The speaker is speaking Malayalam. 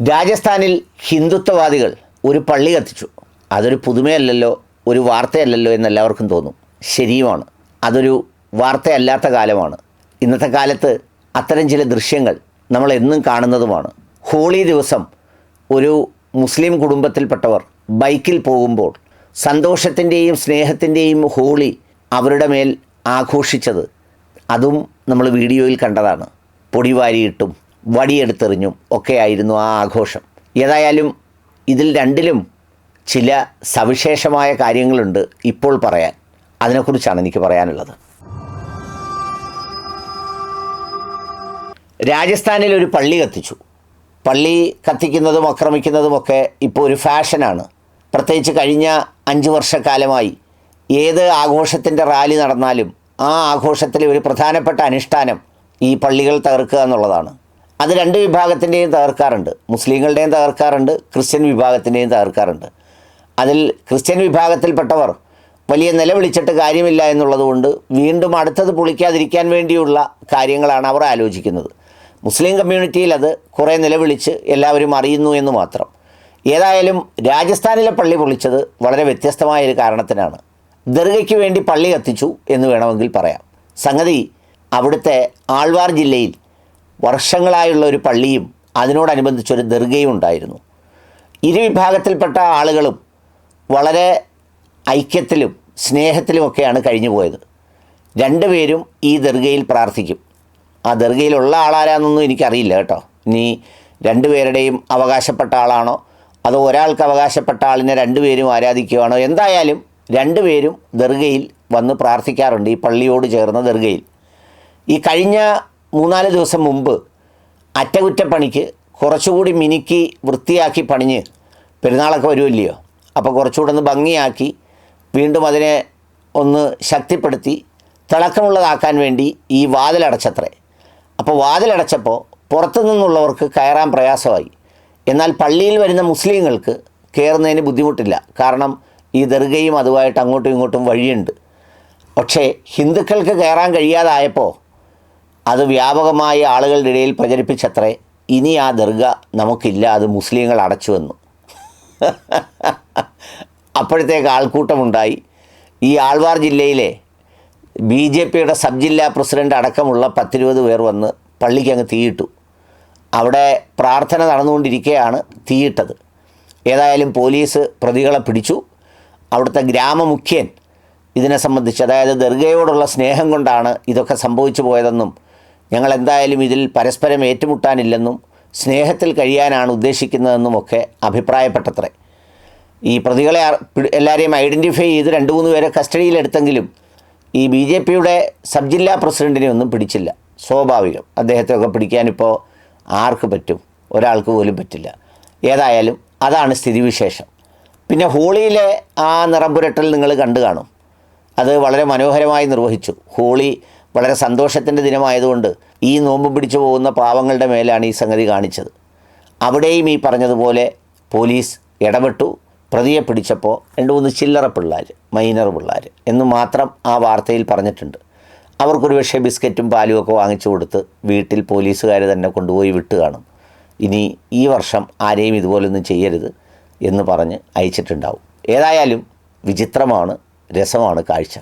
രാജസ്ഥാനിൽ ഹിന്ദുത്വവാദികൾ ഒരു പള്ളി കത്തിച്ചു. അതൊരു പുതുമയല്ലല്ലോ ഒരു വാർത്തയല്ലല്ലോ എന്ന് എല്ലാവർക്കും തോന്നും. ശരിയുമാണ്. അതൊരു വാർത്തയല്ലാത്ത കാലമാണ്. ഇന്നത്തെ കാലത്ത് അത്തരം ചില ദൃശ്യങ്ങൾ നമ്മൾ എന്നും കാണുന്നതുമാണ്. ഹോളി ദിവസം ഒരു മുസ്ലിം കുടുംബത്തിൽപ്പെട്ടവർ ബൈക്കിൽ പോകുമ്പോൾ സന്തോഷത്തിന്റെയും സ്നേഹത്തിന്റെയും ഹോളി അവരുടെ മേൽ ആഘോഷിച്ചത്. അതും നമ്മൾ വീഡിയോയിൽ കണ്ടതാണ്. പൊടിവാരിയിട്ടും വടിയെടുത്തെറിഞ്ഞും ഒക്കെയായിരുന്നു ആ ആഘോഷം. ഏതായാലും ഇതിൽ രണ്ടിലും ചില സവിശേഷമായ കാര്യങ്ങളുണ്ട് ഇപ്പോൾ പറയാൻ. അതിനെക്കുറിച്ചാണ് എനിക്ക് പറയാനുള്ളത്. രാജസ്ഥാനിൽ ഒരു പള്ളി കത്തിച്ചു. പള്ളി കത്തിക്കുന്നതും ആക്രമിക്കുന്നതുമൊക്കെ ഇപ്പോൾ ഒരു ഫാഷനാണ്. പ്രത്യേകിച്ച് കഴിഞ്ഞ അഞ്ച് വർഷക്കാലമായി ഏത് ആഘോഷത്തിന്റെ റാലി നടന്നാലും ആ ആഘോഷത്തിലെ ഒരു പ്രധാനപ്പെട്ട അനുഷ്ഠാനം ഈ പള്ളികൾ തകർക്കുക എന്നുള്ളതാണ്. അത് രണ്ട് വിഭാഗത്തിന്റെയും തകർക്കാറുണ്ട്. മുസ്ലിങ്ങളുടെയും തകർക്കാറുണ്ട് ക്രിസ്ത്യൻ വിഭാഗത്തിന്റെയും തകർക്കാറുണ്ട്. അതിൽ ക്രിസ്ത്യൻ വിഭാഗത്തിൽപ്പെട്ടവർ വലിയ നിലവിളിച്ചിട്ട് കാര്യമില്ല എന്നുള്ളതുകൊണ്ട് വീണ്ടും അടുത്തത് പൊളിക്കാതിരിക്കാൻ വേണ്ടിയുള്ള കാര്യങ്ങളാണ് അവർ ആലോചിക്കുന്നത്. മുസ്ലിം കമ്മ്യൂണിറ്റിയിൽ അത് കുറേ നിലവിളിച്ച് എല്ലാവരും അറിയുന്നു എന്ന് മാത്രം. ഏതായാലും രാജസ്ഥാനിലെ പള്ളി പൊളിച്ചത് വളരെ വ്യത്യസ്തമായ ഒരു കാരണത്തിനാണ്. ദർഗയ്ക്ക് വേണ്ടി പള്ളി കത്തിച്ചു എന്ന് വേണമെങ്കിൽ പറയാം. സംഗതി അവിടുത്തെ ആൾവാർ ജില്ലയിൽ വർഷങ്ങളായുള്ള ഒരു പള്ളിയും അതിനോടനുബന്ധിച്ചൊരു ദർഗയും ഉണ്ടായിരുന്നു. ഇരുവിഭാഗത്തിൽപ്പെട്ട ആളുകളും വളരെ ഐക്യത്തിലും സ്നേഹത്തിലുമൊക്കെയാണ് കഴിഞ്ഞു പോയത്. രണ്ടുപേരും ഈ ദർഗയിൽ പ്രാർത്ഥിക്കും. ആ ദർഗയിലുള്ള ആളാരാന്നൊന്നും എനിക്കറിയില്ല കേട്ടോ. നീ രണ്ടുപേരുടെയും അവകാശപ്പെട്ട ആളാണോ? അതോ ഒരാൾക്ക് അവകാശപ്പെട്ട ആളിനെ രണ്ടുപേരും ആരാധിക്കുകയാണോ എന്തായാലും രണ്ടുപേരും ദർഗയിൽ വന്ന് പ്രാർത്ഥിക്കാറുണ്ട് ഈ പള്ളിയോട് ചേർന്ന ദർഗയിൽ. ഈ കഴിഞ്ഞ മൂന്നാൽ ദിവസം മുമ്പ് അറ്റകുറ്റപ്പണിക്ക് കുറച്ചുകൂടി മിനുക്കി വൃത്തിയാക്കി പണിഞ്ഞ് പെരുന്നാളൊക്കെ വരുമല്ലയോ? അപ്പോൾ കുറച്ചുകൂടെ ഒന്ന് ഭംഗിയാക്കി വീണ്ടും അതിനെ ഒന്ന് ശക്തിപ്പെടുത്തി തിളക്കമുള്ളതാക്കാൻ വേണ്ടി ഈ വാതിലടച്ചത്രേ. അപ്പോൾ വാതിലടച്ചപ്പോൾ പുറത്തു നിന്നുള്ളവർക്ക് കയറാൻ പ്രയാസമായി. എന്നാൽ പള്ളിയിൽ വരുന്ന മുസ്ലിങ്ങൾക്ക് കയറുന്നതിന് ബുദ്ധിമുട്ടില്ല. കാരണം ഈ ദർഗയും അതുമായിട്ട് അങ്ങോട്ടും ഇങ്ങോട്ടും വഴിയുണ്ട്. പക്ഷേ ഹിന്ദുക്കൾക്ക് കയറാൻ കഴിയാതായപ്പോൾ അത് വ്യാപകമായി ആളുകളുടെ ഇടയിൽ പ്രചരിപ്പിച്ചത്രേ ഇനി ആ ദർഗ നമുക്കില്ല അത് മുസ്ലിങ്ങൾ അടച്ചു വന്നു അപ്പോഴത്തേക്ക് ആൾക്കൂട്ടമുണ്ടായി. ഈ ആൾവാർ ജില്ലയിലെ ബി ജെ പിയുടെ സബ് ജില്ലാ പ്രസിഡന്റ് അടക്കമുള്ള പത്തിരുപത് പേർ വന്ന് പള്ളിക്ക് അങ്ങ് തീയിട്ടു. അവിടെ പ്രാർത്ഥന നടന്നുകൊണ്ടിരിക്കെയാണ് തീയിട്ടത്. ഏതായാലും പോലീസ് പ്രതികളെ പിടിച്ചു. അവിടുത്തെ ഗ്രാമമുഖ്യൻ ഇതിനെ സംബന്ധിച്ച് അതായത് ദർഗയോടുള്ള സ്നേഹം കൊണ്ടാണ് ഇതൊക്കെ സംഭവിച്ചു പോയതെന്നും ഞങ്ങൾ എന്തായാലും ഇതിൽ പരസ്പരം ഏറ്റുമുട്ടാനില്ലെന്നും സ്നേഹത്തിൽ കഴിയാനാണ് ഉദ്ദേശിക്കുന്നതെന്നുമൊക്കെ അഭിപ്രായപ്പെട്ടത്രേ. ഈ പ്രതികളെ എല്ലാവരെയും ഐഡന്റിഫൈ ചെയ്ത് രണ്ട് മൂന്ന് പേരെ കസ്റ്റഡിയിലെടുത്തെങ്കിലും ഈ ബി ജെ പിയുടെ സബ് ജില്ലാ പ്രസിഡന്റിനെ ഒന്നും പിടിച്ചില്ല. സ്വാഭാവികം. അദ്ദേഹത്തെയൊക്കെ പിടിക്കാനിപ്പോൾ ആർക്ക് പറ്റും? ഒരാൾക്ക് പോലും പറ്റില്ല. ഏതായാലും അതാണ് സ്ഥിതിവിശേഷം. പിന്നെ ഹോളിയിലെ ആ നിറംപുരട്ടൽ നിങ്ങൾ കണ്ടു കാണും. അത് വളരെ മനോഹരമായി നിർവഹിച്ചു. ഹോളി വളരെ സന്തോഷത്തിന്റെ ദിനമായതുകൊണ്ട് ഈ നോമ്പ് പിടിച്ചു പോകുന്ന പാവങ്ങളുടെ മേലാണ് ഈ സംഗതി കാണിച്ചത്. അവിടെയും ഈ പറഞ്ഞതുപോലെ പോലീസ് ഇടപെട്ടു. പ്രതിയെ പിടിച്ചപ്പോൾ രണ്ട് മൂന്ന് ചില്ലറ പിള്ളേർ മൈനർ പിള്ളേർ എന്ന് മാത്രം ആ വാർത്തയിൽ പറഞ്ഞിട്ടുണ്ട്. അവർക്കൊരു പക്ഷേ ബിസ്ക്കറ്റും പാലും ഒക്കെ വാങ്ങിച്ചു കൊടുത്ത് വീട്ടിൽ പോലീസുകാർ തന്നെ കൊണ്ടുപോയി വിട്ട് കാണും. ഇനി ഈ വർഷം ആരെയും ഇതുപോലൊന്നും ചെയ്യരുത് എന്ന് പറഞ്ഞ് അയച്ചിട്ടുണ്ടാവും. ഏതായാലും വിചിത്രമാണ് രസമാണ് കാഴ്ച.